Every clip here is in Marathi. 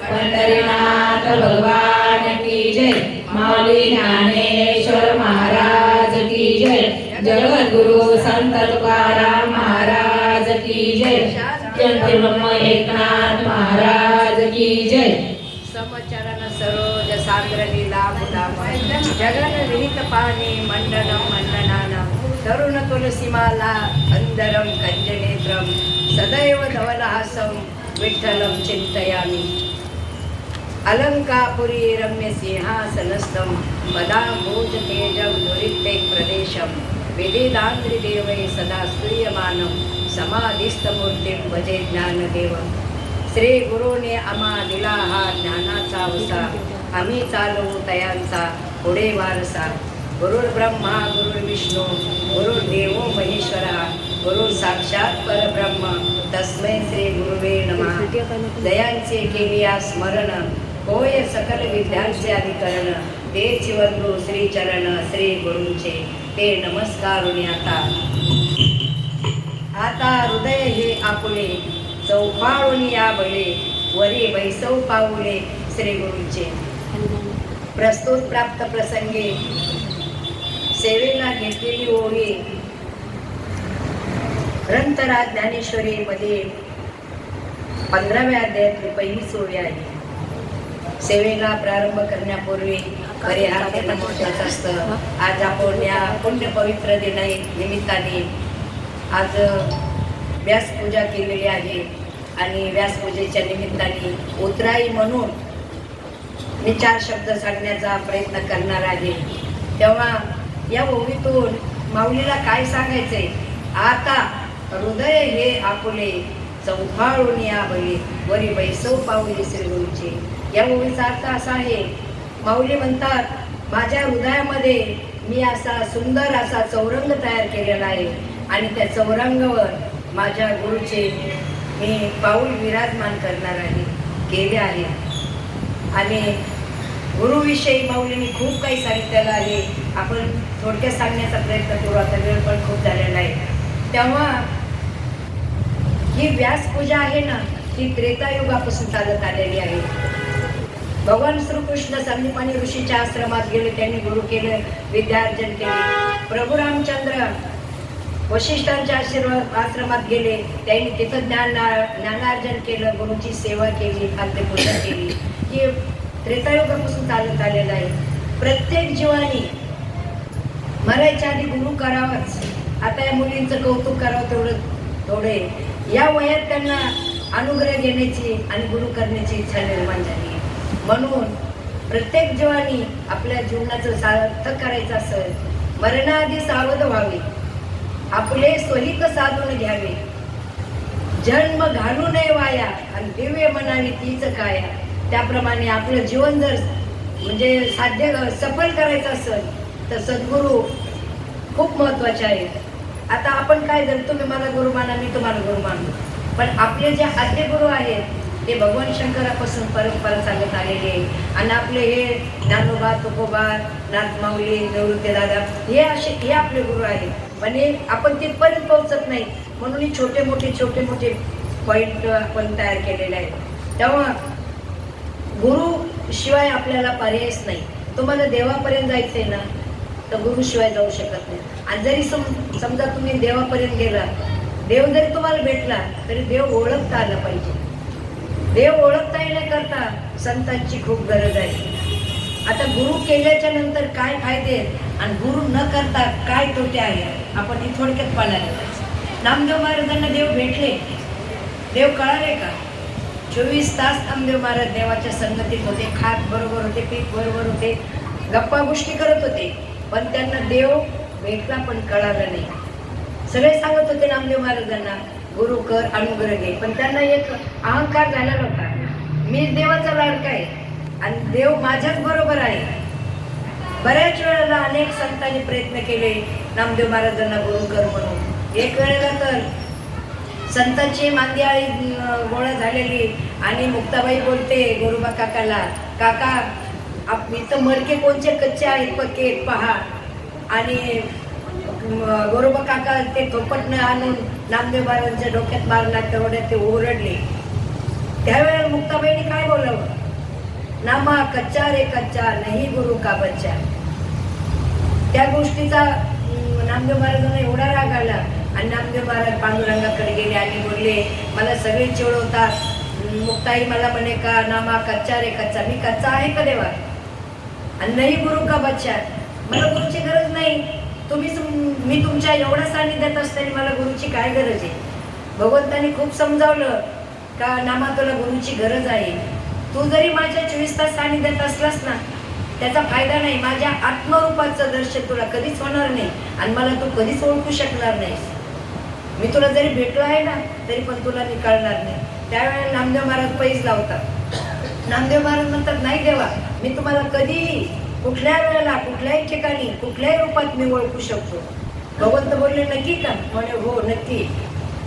पंढरीनाथ भगवान की जय. माऊली ज्ञानेश्वर महाराज की जय जगद्गुरु संत तुकाराम महाराज की जय जयंती ब्रह्म एकनाथ महाराज की जय समचरण सरोज सागर लीला मुदा जगन विहित पाणी मंडनं तरुण तुलसीमाला अंदरं कंजनेत्रम सदैव धवलहासम विठ्ठलं चिन्तयामि। अलङ्कापुरी रम्य सिंहासनस्थं पदाम्बोज दुरिते प्रदेशं विदिदान्द्रिदेवै सदा स्तूयमानं समाधिस्थमूर्तिं भजे ज्ञानदेव। श्री गुरुने आम्हा दिला हा ज्ञानाचा वसा आम्ही चालवू तयांचा पुढे वारसा। गुरुर् ब्रह्मा गुरुर्विष्णू गुरुर देवो महेश्वरा गुरु साक्षात परब्रह्म. तस्मै श्री गुरुवे नमः. दयांचे केलिया स्मरण होय सकल विद्यांचे अधिकरण ते चिवंदू श्री चरण श्री गुरुंचे. ते नमस्कारुणी आता. आता हृदय हे आपुले चौफाळून या बळे वरी वैसव पाऊले श्री गुरुंचे. प्रस्तुत प्राप्त प्रसंगी सेवेला घेतलेली ओळी. ग्रंथराज ज्ञानेश्वरी मध्ये पंधराव्या अध्यायातली पहिलीच ओळी आहे. सेवेला प्रारंभ करण्यापूर्वी परिहार करणं महत्वाचं असतं. आज आपण या पुण्य पवित्र दिना निमित्ताने आज व्यासपूजा केलेली आहे आणि व्यासपूजेच्या निमित्ताने उतराई म्हणून मी चार शब्द सांगण्याचा प्रयत्न करणार आहे. तेव्हा या ओवीतून माऊलीला काय सांगायचंय? आता हृदय हे आपुले चौफाळून या बळी वरी बैसव पावली श्रीगुरूचे. या ओवीचा अर्थ असा आहे माऊली म्हणतात माझ्या हृदयामध्ये मी असा सुंदर असा चौरंग तयार केलेला आहे आणि त्या चौरंगावर माझ्या गुरुचे मी पाऊल विराजमान करणार आहे केले आहे. आणि गुरुविषयी माऊलीने खूप काही सांगितलेलं आहे. आपण थोडक्यात सांगण्याचा प्रयत्न करू आता वेळ पण खूप झालेला आहे. तेव्हा ही व्यास पूजा आहे ना ही त्रेतायुगापासून चालत आलेली आहे. भगवान श्रीकृष्ण संदीपानी ऋषीच्या आश्रमात गेले त्यांनी गुरु केले विद्यार्जन केले. प्रभू रामचंद्र वशिष्ठांच्या आशीर्वाद आश्रमात गेले त्यांनी तिथं ज्ञान ज्ञानार्जन केलं गुरुची सेवा केली खाद्यपूजा केली. हे त्रेतायुगापासून चालत आलेलं आहे. प्रत्येक जीवानी मरायच्या आधी गुरु करावाच. आता या मुलींचं कौतुक करावं तेवढं थोडे या वयात त्यांना अनुग्रह घेण्याची आणि गुरु करण्याची इच्छा निर्माण झाली म्हणून प्रत्येक जीवानी आपल्या जीवनाचं सार्थक करायचं असेल मरणाआधी सावध व्हावे. आपले स्वहित साधून घ्यावे. जन्म घालू नये वाया आणि दिव्य मनाने तीच काया त्याप्रमाणे आपलं जीवन जर म्हणजे साध्य सफल करायचं असेल तर सद्गुरू खूप महत्त्वाचे आहेत. आता आपण काय जर तुम्ही मला गुरु माना मी तुम्हाला गुरु मानू पण आपले जे आद्य गुरु आहेत ते भगवान शंकरापासून परंपरा चालत आलेले आहे आणि आपले हे ज्ञानोबा तुकोबा नाथ माऊली निवृत्ती दादा हे असे हे आपले गुरु आहेत. पण हे आपण तिथपर्यंत पोहोचत नाही म्हणून हे छोटे मोठे छोटे मोठे पॉईंट आपण तयार केलेले आहेत. तेव्हा गुरु शिवाय आपल्याला पर्यायच नाही. तुम्हाला देवापर्यंत जायचं आहे ना? तर गुरुशिवाय जाऊ शकत नाही. आणि जरी सम समजा तुम्ही देवापर्यंत गेला देव जरी तुम्हाला भेटला तरी देव ओळखता आला पाहिजे. देव ओळखता येण्याकरता संतांची खूप गरज आहे. आता गुरु केल्याच्यानंतर काय फायदे आहेत आणि गुरु न करता काय तोटे आहे आपण हे थोडक्यात पाळायला पाहिजे नामदेव महाराजांना देव भेटले. देव कळाले का? चोवीस तास नामदेव महाराज देवाच्या संगतीत होते खात बरोबर होते पीक बरोबर होते गप्पा गोष्टी करत होते. पण त्यांना देव भेटला पण कळाला नाही. सगळे सांगत होते नामदेव महाराजांना गुरु कर अनुग्रह घे. पण त्यांना एक अहंकार झालेला होता मी देवाचा लाडका आहे आणि देव माझ्याच बरोबर आहे. बऱ्याच वेळेला अनेक संतांनी प्रयत्न केले नामदेव महाराजांना गुरु कर म्हणून. एक वेळेला तर संतांची मांदियाळी गोळा झालेली आणि मुक्ताबाई बोलते गोरुबा काकाला काका आप इथं मडके कोणचे कच्चे आहेत पक्के आहेत पहा. आणि बरोबर गोरोबा काका ते थोपटणं आणून नामदेव महाराजांच्या डोक्यात मारला तेवढ्यात ते ओरडले. त्यावेळेला मुक्ताबाईने काय बोलावं? नामा कच्चा रे कच्चा नाही गुरु का बच्चा. त्या गोष्टीचा नामदेव महाराजांना एवढा राग आला. आणि नामदेव महाराज पांडुरंगाकडे गेले आणि बोलले मला सगळे चिडवतात. मुक्ताई मला म्हणे का नामा कच्चा रे कच्चा मी कच्चा आहे का देवा? आणि नाही गुरु का बच्चा मला गुरुची गरज नाही. तुम्ही तुम- मी तुमच्या एवढ्या सानिध्यात असताना मला गुरुची काय गरज आहे? भगवंतानी खूप समजावलं का नामा तुला गुरुची गरज आहे. तू जरी माझ्या चोवीस तास सानिध्यात असलास ना त्याचा फायदा नाही. माझ्या आत्मरूपाचं दर्शन तुला कधीच होणार नाही आणि मला तू कधीच ओळखू शकणार नाहीस. मी तुला जरी भेटलो आहे ना तरी पण तुला मी कळणार नाही. त्यावेळेला नामदेव महाराज पैस लावतात. नामदेव महाराज म्हणतात नाही देवा मी तुम्हाला कधीही कुठल्या वेळेला कुठल्याही ठिकाणी कुठल्याही रूपात मी ओळखू शकतो. भगवंत बोलले नक्की का? म्हणे हो नक्की.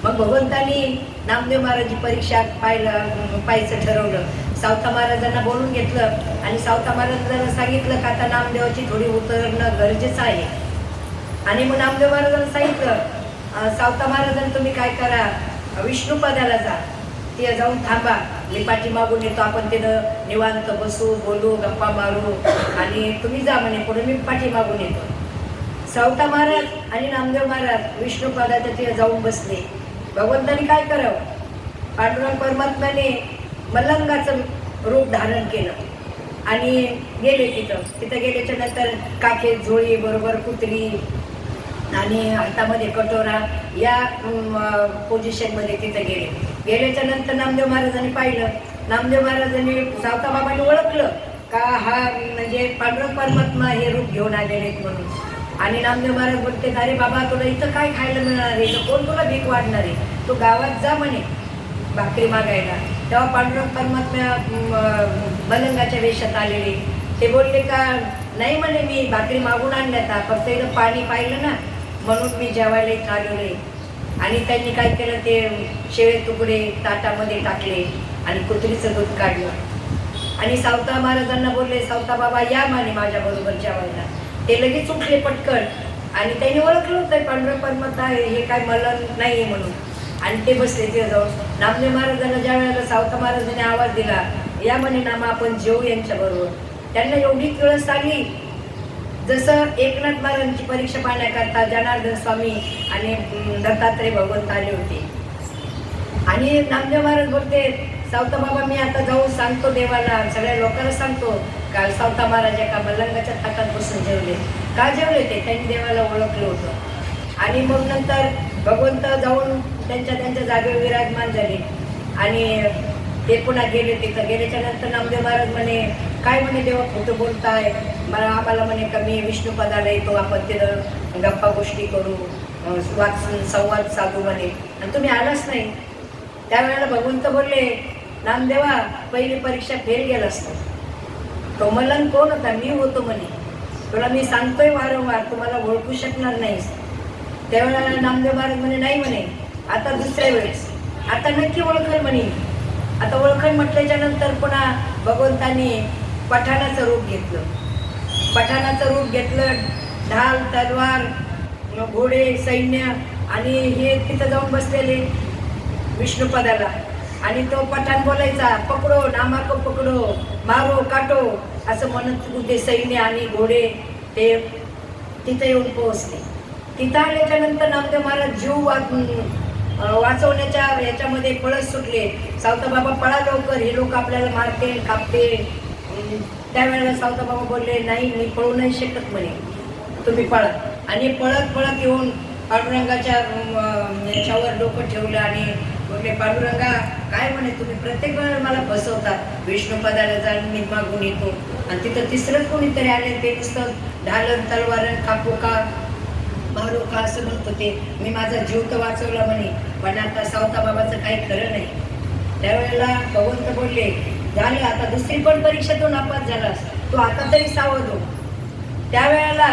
मग भगवंतानी नामदेव महाराजची परीक्षा पाहिलं पाहायचं ठरवलं. सावता महाराजांना बोलून घेतलं आणि सावता महाराजांना सांगितलं का आता नामदेवाची थोडी उतरणं गरजेचं आहे. आणि मग नामदेव महाराजांना सांगितलं सावता महाराजांना तुम्ही काय करा विष्णुपदाला जा. तिथे जाऊन थांबा. मी पाठीमागून येतो आपण तिथं. निवांत बसू बोलू गप्पा मारू. आणि तुम्ही जा म्हणे पुढे मी पाठीमागून येतो. सावता महाराज आणि नामदेव महाराज विष्णुपादाच्या तिथे जाऊन बसले. भगवंतानी काय करावं? पांडुरंग परमात्म्याने मल्लंगाचं रूप धारण केलं. आणि गेले तिथं. तिथं गेल्याच्यानंतर काखे झोळी बरोबर कुत्री आणि हातामध्ये कटोरा या पोझिशनमध्ये तिथं गेले. गेल्याच्यानंतर नामदेव महाराजांनी पाहिलं. नामदेव महाराजांनी सावता बाबांनी ओळखलं का हा म्हणजे पांडुरंग परमात्मा हे रूप घेऊन आलेले आहेत म्हणून. आणि नामदेव महाराज बोलते अरे बाबा तुला इथं काय खायला मिळणार आहे? इथं कोण तुला भीक वाढणार आहे? तू गावात जा म्हणे भाकरी मागायला. तेव्हा पांडुरंग परमात्मा बलंगाच्या मलंगाच्या वेशात आलेले. ते बोलले का नाही म्हणे मी भाकरी मागून आणल्यात फक्त इथं पाणी पाहिलं ना म्हणून मी जेवायला इथं आलेलो आणि त्यांनी काय केलं ते शेळे तुकडे ताटामध्ये टाकले आणि कुत्रीचं दूध काढलं. आणि सावता महाराजांना बोलले सावता बाबा या माने माझ्याबरोबर जेवायला. ते लगेच उठले पटकन. आणि त्यांनी ओळखलं होतं पांडुरंग परमात्मा आहे, हे काय मलन नाही म्हणून. आणि ते बसले ते जाऊन नामदेव महाराजांना ज्या वेळेला सावता महाराजांनी आवाज दिला या म्हणे नामा आपण जेऊ यांच्याबरोबर. त्यांना एवढी किळस आली जसं एकनाथ महाराजांची परीक्षा पाहण्याकरता जनार्दन स्वामी आणि दत्तात्रय भगवंत आले होते. आणि नामदेव महाराज बोलते सावता बाबा मी आता जाऊन सांगतो देवाला सगळ्या लोकांना सांगतो काल सावता महाराज एका मल्लंगाच्या ताटात बसून जेवले. का जेवले ते? त्यांनी देवाला ओळखलं होतं. आणि मग नंतर भगवंत जाऊन त्यांच्या त्यांच्या जागेवर विराजमान झाले. आणि ते पुन्हा गेले तिथं. गेल्याच्यानंतर नामदेव महाराज म्हणे काय म्हणे देवा खोटं बोलताय? मला आम्हाला म्हणे का मी विष्णुपदाला येतो आपण तिथं गप्पा गोष्टी करू अं, वाद संवाद साधू म्हणे. आणि तुम्ही आलाच नाही. त्यावेळेला भगवंत बोलले नामदेवा पहिली परीक्षा फेल गेला असतो. कोमलन कोण होता? मी होतो म्हणे. तुला मी सांगतोय वारंवार तुम्हाला ओळखू शकणार नाही त्यावेळेला नामदेव महाराज म्हणे नाही म्हणे आता दुसऱ्या वेळेस. आता नक्की ओळखल म्हणे. आता ओळखण म्हटल्याच्या नंतर पुन्हा भगवंतानी पठाणाचं रूप घेतलं. पठाणाचं रूप घेतलं ढाल तलवार घोडे सैन्य आणि हे तिथं जाऊन बसलेले विष्णुपदाला. आणि तो पठाण बोलायचा पकडो नामाको पकडो मारो काटो असं म्हणत ते सैन्य आणि घोडे ते तिथं येऊन पोहोचले. तिथं आल्याच्यानंतर नामदेव महाराज जीव वाच वाचवण्याच्या याच्यामध्ये पळस सुटले. सावता बाबा पळा लवकर हे लोक आपल्याला मारते कापते त्यावेळेला सावता बाबा बोलले नाही मी पळू नाही शकत म्हणे. तुम्ही पळत आणि पळत पळत येऊन पांडुरंगाच्या म्हणजे याच्यावर डोकं ठेवलं आणि बोलले पांडुरंगा काय म्हणे तुम्ही? प्रत्येक वेळेला मला फसवतात विष्णुपदाला जाऊन मी मागून येतो. आणि तिथं तिसरंच कोणीतरी आले ते नुसतं ढालन तलवारन कापू का मारू का असं म्हणत होते. मी माझा जीव तर वाचवला म्हणे. पण आता सावता बाबाचं काही खरं नाही. त्यावेळेला भगवंत बोलले झालं. आता दुसरी पण परीक्षेतून नापास झालास तो आता तरी सावध हो त्यावेळेला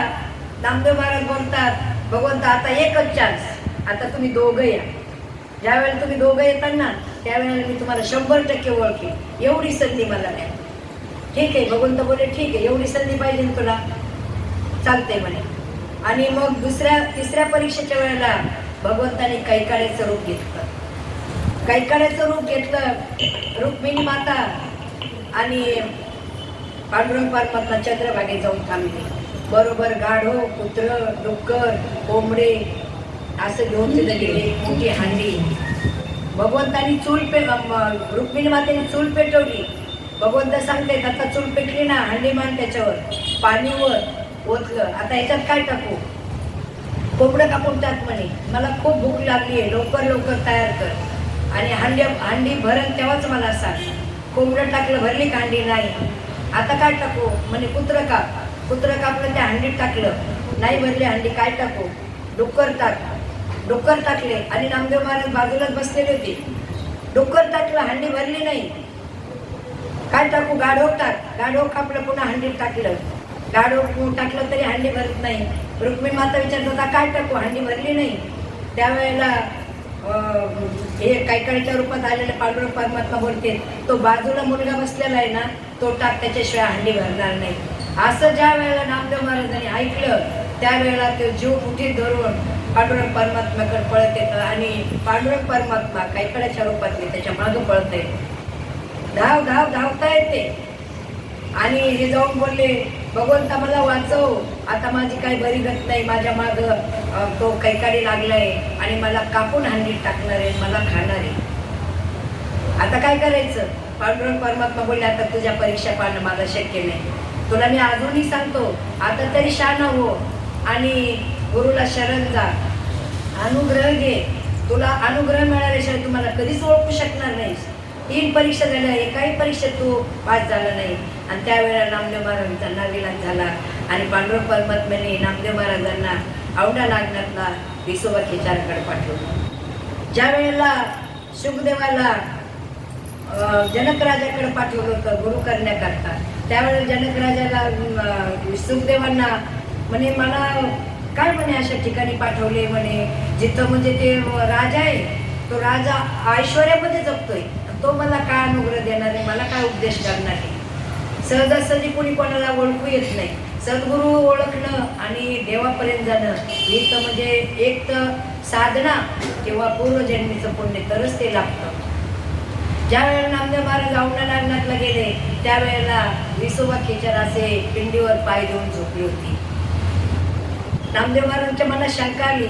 नामदेव महाराज बोलतात भगवंत आता एकच चान्स आता तुम्ही दोघं या. ज्यावेळेला तुम्ही दोघं येतात ना त्यावेळेला मी तुम्हाला शंभर टक्के ओळखे एवढी संधी मला नाही ठीक आहे भगवंत बोले ठीक आहे एवढी संधी पाहिजे तुला. चालते म्हणे. आणि मग दुसऱ्या तिसऱ्या परीक्षेच्या वेळेला भगवंताने कैकाड्याचं रूप घेतलं. कैकाड्याचं रूप घेतलं. रुक्मिणी माता आणि पांडुरंग परमात्मा चंद्रभागे जाऊन थांबले. बरोबर गाढो हो, कुत्र डुक्कर कोंबडे असं घेऊन तिथे गेले मोठी हांडी भगवंतानी चूल पे रुक्मिणी मातेने चूल पेटवली भगवंत सांगते आता चूल पेटली ना हांडी मान त्याच्यावर पाणीवर ओतलं. आता ह्याच्यात काय टाकू? कोंबडं कापून टाक म्हणे. मला खूप भूक लागली आहे लवकर लवकर तयार कर. आणि हांडी हांडी भरण तेव्हाच मला सांग. कोंबडं टाकलं भरली कांडी नाही. आता काय टाकू? म्हणे कुत्र काप. कुत्र कापलं त्या हंडीत टाकलं. नाही भरली हंडी काय टाकू? डुक्कर टाक. डुक्कर टाकले आणि नामदेव महाराज बाजूलाच बसलेले होते. डुक्कर टाकलं हंडी भरली नाही. काय टाकू? गाढव टाक. गाढव कापलं पुन्हा हंडीत टाकलं. गाढव टाकलं तरी हंडी भरत नाही. रुक्मिणी माता विचारत होता काय टाकू? हंडी भरली नाही. त्यावेळेला हे कैकाळीच्या रूपात आलेले पांडुरंग परमात्मा बोलते तो बाजूला मुलगा बसलेला आहे ना तो टाक त्याच्याशिवाय हंडी भरणार नाही. असं ज्या वेळेला नामदेव महाराजांनी ऐकलं त्यावेळेला तो जीव मुठीत धरून पांडुरंग परमात्माकडे पळत येतं आणि पांडुरंग परमात्मा कैकाळ्याच्या रूपातले त्याच्या मागं पळत आहे. धाव धाव धावता येते. आणि हे जाऊन बोलले भगवंता मला वाचव. आता माझी काही बरी गत नाही. माझ्या माग तो कैकाडी लागलाय आणि मला कापून हांडीत टाकणार आहे मला खाणार आहे. आता काय करायचं? पांडुरंग परमात्मा बोलले आता तुझ्या परीक्षा पाहणं मला शक्य नाही. तुला मी अजूनही सांगतो आता तरी शान हो आणि गुरुला शरण जा. अनुग्रह घे. तुला अनुग्रह मिळाल्याशिवाय तुम्हाला कधीच ओळखू शकणार नाहीस. तीन परीक्षा झाल्या एकाही परीक्षेत तू पास झाला नाही. आणि त्यावेळेला नामदेव महाराजांचा नाविलाज झाला. आणि पांडुरंग परमात्म्याने नामदेव महाराजांना औंढा नागनाथला विसोबा खेचारकडे पाठवलं. ज्या वेळेला सुखदेवाला जनकराजाकडे पाठवलं होतं गुरु करण्याकरता त्यावेळेला जनकराजाला सुखदेवांना म्हणे मला काय म्हणे अशा ठिकाणी पाठवले म्हणे जिथं म्हणजे ते राजा आहे तो राजा ऐश्वर्यामध्ये जगतोय तो मला काय अनुग्रह देणार आहे मला काय उपदेश करणार आहे? सहजासहजी कोणी कोणाला ओळखू येत नाही. सद्गुरू ओळखणं आणि देवापर्यंत जाणं हे तर म्हणजे एक तर साधना किंवा पूर्वजन्मीचं पुण्य तरच ते लागतं ज्या वेळेला नामदेव महाराज औंढा गेले त्यावेळेला विसोबा खेचर असे पिंडीवर पाय देऊन झोपली होती. नामदेव महाराजांच्या मनात शंका आली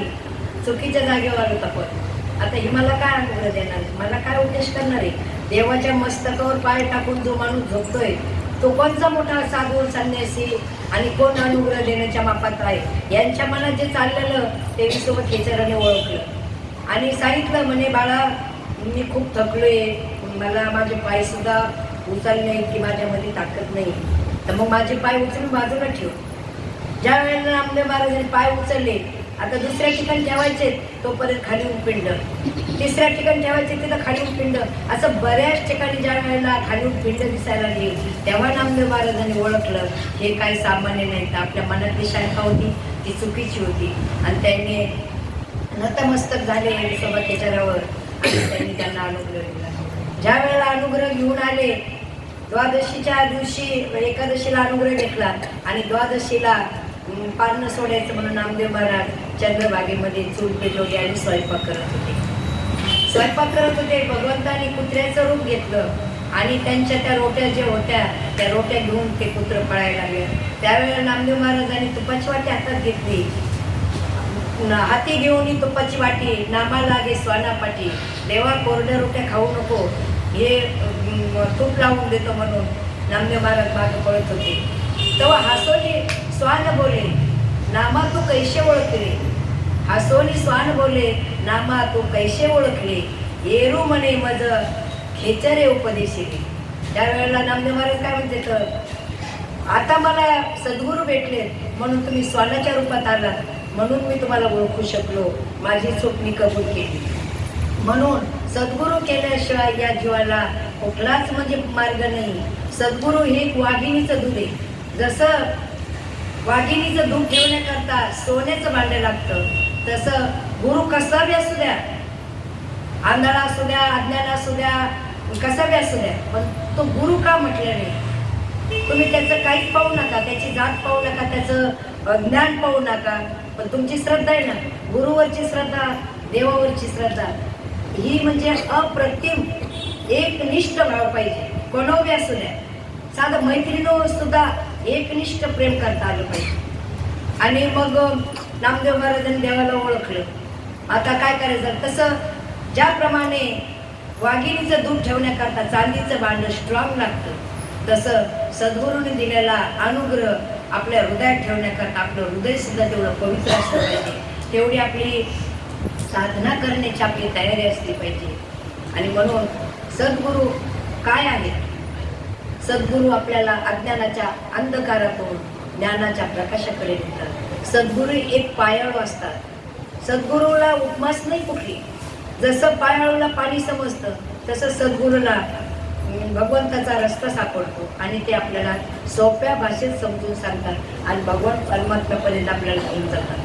चुकीच्या जागेवर आलो आपण आता ही मला काय अनुग्रह देणार? आहे? मला काय उद्देश करणार आहे? देवाच्या मस्तकावर पाय टाकून जो माणूस झोपतोय तो कोणचा मोठा साधू संन्यासी आणि कोण अनुग्रह देण्याच्या मापात आहे? यांच्या मनात जे चाललेलं ते विसोबत खेचराने ओळखलं. आणि सांगितलं म्हणे बाळा मी खूप थकलोय. मला माझे पायसुद्धा उचलले की माझ्यामध्ये ताकद नाही. तर मग माझे पाय उचलून बाजूला ठेव. ज्या वेळेला आमदार महाराजांनी पाय उचलले आता दुसऱ्या ठिकाणी ठेवायचे तोपर्यंत खाली उपपिंड. तिसऱ्या ठिकाणी ठेवायचे तिथं खाली उपपिंड. असं बऱ्याच ठिकाणी ज्या वेळेला खाली उपपिंड दिसायला लागली तेव्हा नामदेव महाराजांनी ओळखलं हे काही सामान्य नाही. तर आपल्या मनातली शंका होती ती चुकीची होती. आणि त्यांनी नतमस्तक झाले सोबत त्याच्यावर त्यांनी त्यांना अनुग्रह दिला. ज्या वेळेला अनुग्रह घेऊन आले द्वादशीच्या दिवशी एकादशीला अनुग्रह घेतला आणि द्वादशीला पारणं सोडायचं म्हणून नामदेव महाराज चंद्रबागेमध्ये चूल पेटवली आणि स्वयंपाक करत होते. स्वयंपाक करत होते भगवंतानी कुत्र्याचं रूप घेतलं आणि त्यांच्या त्या रोट्या ज्या होत्या त्या रोट्या घेऊन ते कुत्र पळायला लागले. त्यावेळेला नामदेव महाराजांनी तुपाची वाटी हातात घेतली. हाती घेऊन तुपाची वाटी नामा लागे स्वानापाठी देवा कोरड्या रोट्या खाऊ नको. हे तूप लावून देतो म्हणून नामदेव महाराज मागं पळत होते. तेव्हा हसोनी स्वान बोले नामा तू कैसे ओळखले? हसोनी स्वान बोले नामा तू कैसे ओळखले? येरू म्हणे मज खेचरे उपदेशिले. त्यावेळेला नामदेव महाराज काय म्हणते तर आता मला सद्गुरू भेटले म्हणून तुम्ही स्वानाच्या रूपात आलात म्हणून मी तुम्हाला ओळखू शकलो माझी चूक मी कबूल केली. म्हणून सद्गुरू केल्याशिवाय या जीवाला कुठलाच म्हणजे मार्ग नाही. सद्गुरू हे वाघिणीचं दुधे जसं वाघिणीचं दूध ठेवण्याकरता सोन्याचं भांडं लागतं. तसं गुरु कसा बी असू द्या आंधळा असू द्या अज्ञान असू द्या कसा बी असू द्या पण तो गुरु का म्हटलं नाही तुम्ही त्याचं काहीच पाहू नका त्याची जात पाहू नका त्याचं ज्ञान पाहू नका पण तुमची श्रद्धा आहे ना गुरुवरची श्रद्धा देवावरची श्रद्धा ही म्हणजे अप्रतिम एक निष्ठ भाव पाहिजे. कोणावी असू द्या. साधं मैत्रिणीवर सुद्धा एकनिष्ठ प्रेम करता आलं पाहिजे. आणि मग नामदेव महाराजांनी देवाला ओळखलं. आता काय करायचं? तसं ज्याप्रमाणे वाघिणीचं दूध ठेवण्याकरता चांदीचं भांडं स्ट्रॉंग लागतं तसं सद्गुरूने दिलेला अनुग्रह आपल्या हृदयात ठेवण्याकरता आपलं हृदय सुद्धा तेवढं पवित्र असलं पाहिजे. तेवढी आपली साधना करण्याची आपली तयारी असली पाहिजे. आणि म्हणून सद्गुरू काय आहेत? सद्गुरू आपल्याला अज्ञानाच्या अंधकारातून ज्ञानाच्या प्रकाशाकडे नेतात. सद्गुरू एक पायाळू असतात. सद्गुरूला उपमास नाही कुठली. जसं पायाळूला पाणी समजतं तसं सद्गुरूला भगवंताचा रस्ता सापडतो आणि ते आपल्याला सोप्या भाषेत समजून सांगतात आणि भगवान परमात्म्यापर्यंत आपल्याला घेऊन जातात.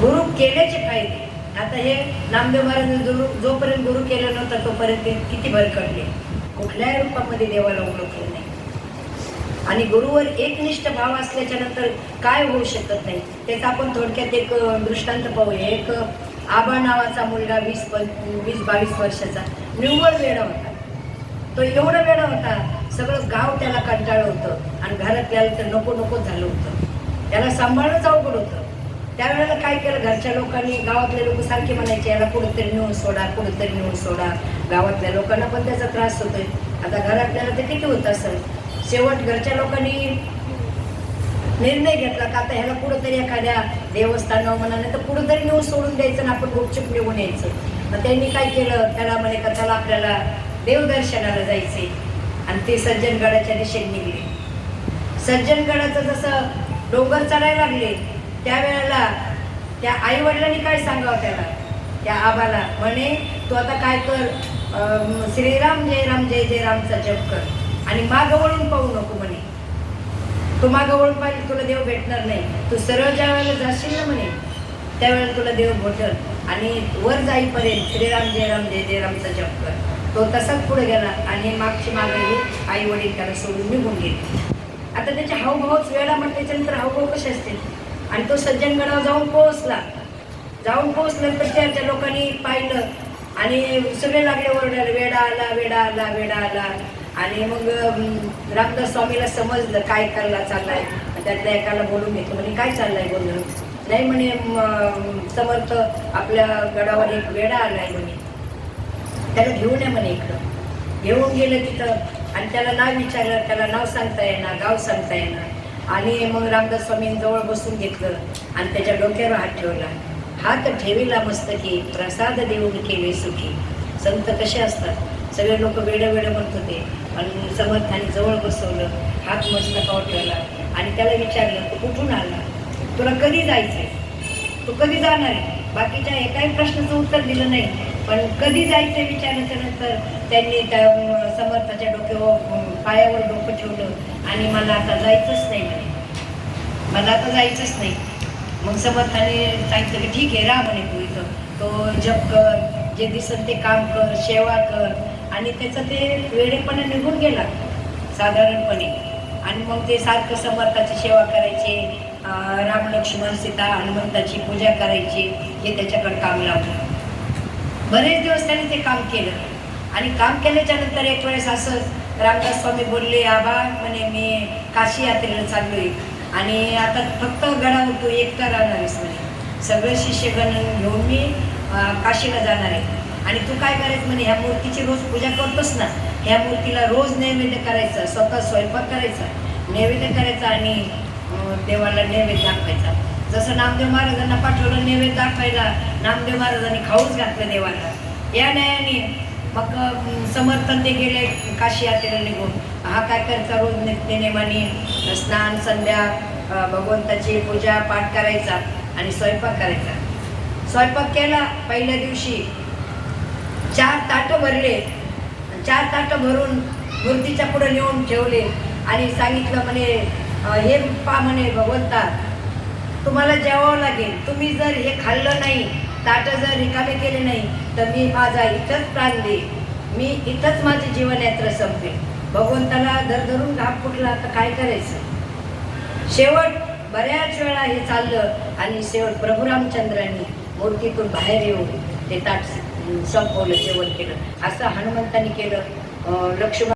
गुरु केल्याचे फायदे. आता हे नामदेव महाराज गुरु जोपर्यंत गुरु केलं नव्हतं तोपर्यंत ते किती भरकडले कुठल्याही रूपामध्ये देवाला ओळखलं नाही. आणि गुरुवर एकनिष्ठ भाव असल्याच्या नंतर काय होऊ शकत नाही? त्याचा आपण थोडक्यात एक दृष्टांत पाहूया. एक आबा नावाचा मुलगा वीस पं वीस बावीस वर्षाचा निव्वळ वेळा होता. तो एवढा वेळा होता सगळं गाव त्याला कंटाळलं होतं आणि घरातल्याला तर नको नको झालं होतं. त्याला सांभाळणंच अवघड होतं. त्यावेळेला काय केलं? घरच्या लोकांनी गावातले लोक सारखे म्हणायचे याला कुठंतरी नेऊन सोडा कुठंतरी नेऊन सोडा. गावातल्या लोकांना पण त्याचा त्रास होतोय. आता घरातल्याला ते किती होत असेल? शेवट घरच्या लोकांनी निर्णय घेतला का? आता ह्याला कुठंतरी एखाद्या देवस्थानावर म्हणा नाही तर कुठंतरी नेऊन सोडून द्यायचं आणि आपण गुपचूप निघून यायचं. मग त्यांनी काय केलं? त्याला म्हणे का चला आपल्याला देवदर्शनाला जायचे आणि ते सज्जनगडाच्या दिशेने निघले. सज्जनगडाचं जसं डोंगर चढायला लागले त्यावेळेला त्या आई वडिलांनी काय सांगावं त्याला? त्या आबाला म्हणे तू आता काय कर? श्रीराम जय राम जय जय रामचा जप कर आणि मागं वळून पाहू नको म्हणे. तू मागं वळून पाहिजे तुला देव भेटणार नाही. तू सरळ ज्या वेळेला जाशील ना म्हणे त्यावेळेला तुला देव भेटल आणि वर जाईपर्यंत श्रीराम जय राम जय जय रामचा जप कर. तो तसाच पुढे गेला आणि मागची मागे आई वडील त्याला सोडून निघून गेले. आता त्याचे हावभावच वेळा म्हटल्याच्यानंतर हावभाव कसे असतील? आणि तो सज्जनगडावर जाऊन पोहोचला. जाऊन पोहोचल्यानंतर त्याच्या लोकांनी पाहिलं आणि सगळे लागले ओरडायला वेडा आला वेडा आला वेडा आला. आणि मग रामदास स्वामीला समजलं काय करायला चाललाय. त्यातल्या एकाला बोलून घेतो म्हणे काय चाललंय बोललं नाही म्हणे समर्थ आपल्या गडावर एक वेडा आलाय म्हणे. त्याला घेऊन ये म्हणे इकडं. घेऊन गेलं तिथं आणि त्याला नाव विचारलं त्याला नाव सांगता येणार गाव सांगता येणार आणि मग रामदास स्वामींजवळ बसून घेतलं आणि त्याच्या डोक्यावर हात ठेवला. हात ठेवीला मस्तकी प्रसाद देऊन केले सुखी. संत कसे असतात? सगळे लोक वेडं वेडं म्हणत होते. आणि समर्थाने जवळ बसवलं हात मस्तकावर ठेवला आणि त्याला विचारलं तू कुठून आला? तुला कधी जायचंय? तू कधी जाणार आहे? बाकीच्या एकाही प्रश्नाचं उत्तर दिलं नाही. पण कधी जायचं विचारल्याच्या नंतर त्यांनी त्या समर्थाच्या डोक्यावर पायावर डोकं ठेवलं आणि मला आता जायचंच नाही म्हणे. मला आता जायचंच नाही. मग समर्थाने सांगितलं की ठीक आहे राहा म्हणे तू इथं. तो जप कर जे दिसेल ते काम कर सेवा कर. आणि त्याचं ते वेळेपणा निघून गेला साधारणपणे. आणि मग ते सारखं समर्थाची सेवा करायचे राम लक्ष्मण सीता हनुमंताची पूजा करायची हे त्याच्याकडे काम लावलं. बरेच दिवस त्याने ते काम केलं. आणि काम केल्याच्यानंतर एक वेळेस असं रामदास स्वामी बोलले आबा म्हणे मी काशी यात्रेला आहे आणि आता फक्त गडावर तू एकटा राहणार आहेस म्हणे. सगळे शिष्यगण घेऊन मी काशीला जाणार आहे. आणि तू काय करायचं म्हणे ह्या मूर्तीची रोज पूजा करतोस ना ह्या मूर्तीला रोज नैवेद्य करायचा स्वतः स्वयंपाक करायचा नैवेद्य करायचा आणि देवाला नैवेद्य दाखवायचा. जसं नामदेव महाराजांना पाठवलं नैवेद्य दाखवायला नामदेव महाराजांनी खाऊच घातलं देवाला. या न्यायाने मग समर्थन ते गेले काशी यात्रेला निघून. हा काय करता रोज नित्यनेमाने स्नान संध्या भगवंताची पूजा पाठ करायचा आणि स्वयंपाक करायचा. स्वयंपाक केला पहिल्या दिवशी चार ताटं भरले. चार ताटं भरून मूर्तीच्या पुढे नेऊन ठेवले आणि सांगितलं म्हणे हे पा म्हणे भगवंता तुम्हाला जेवावं लागेल. तुम्ही जर हे खाल्लं नाही ताट जर रिकामे केले नाही तर मी माझा इथंच प्राण देईन. मी इथंच माझी जीवनयात्रा संपेल भगवंताला दरदरून घाप फुटला तर काय करायचं? शेवट बऱ्याच वेळा हे चाललं आणि शेवट प्रभू रामचंद्रांनी मूर्तीतून बाहेर येऊन ते ताट संपवलं जेवण केलं. असं हनुमंतांनी केलं. लक्ष्मण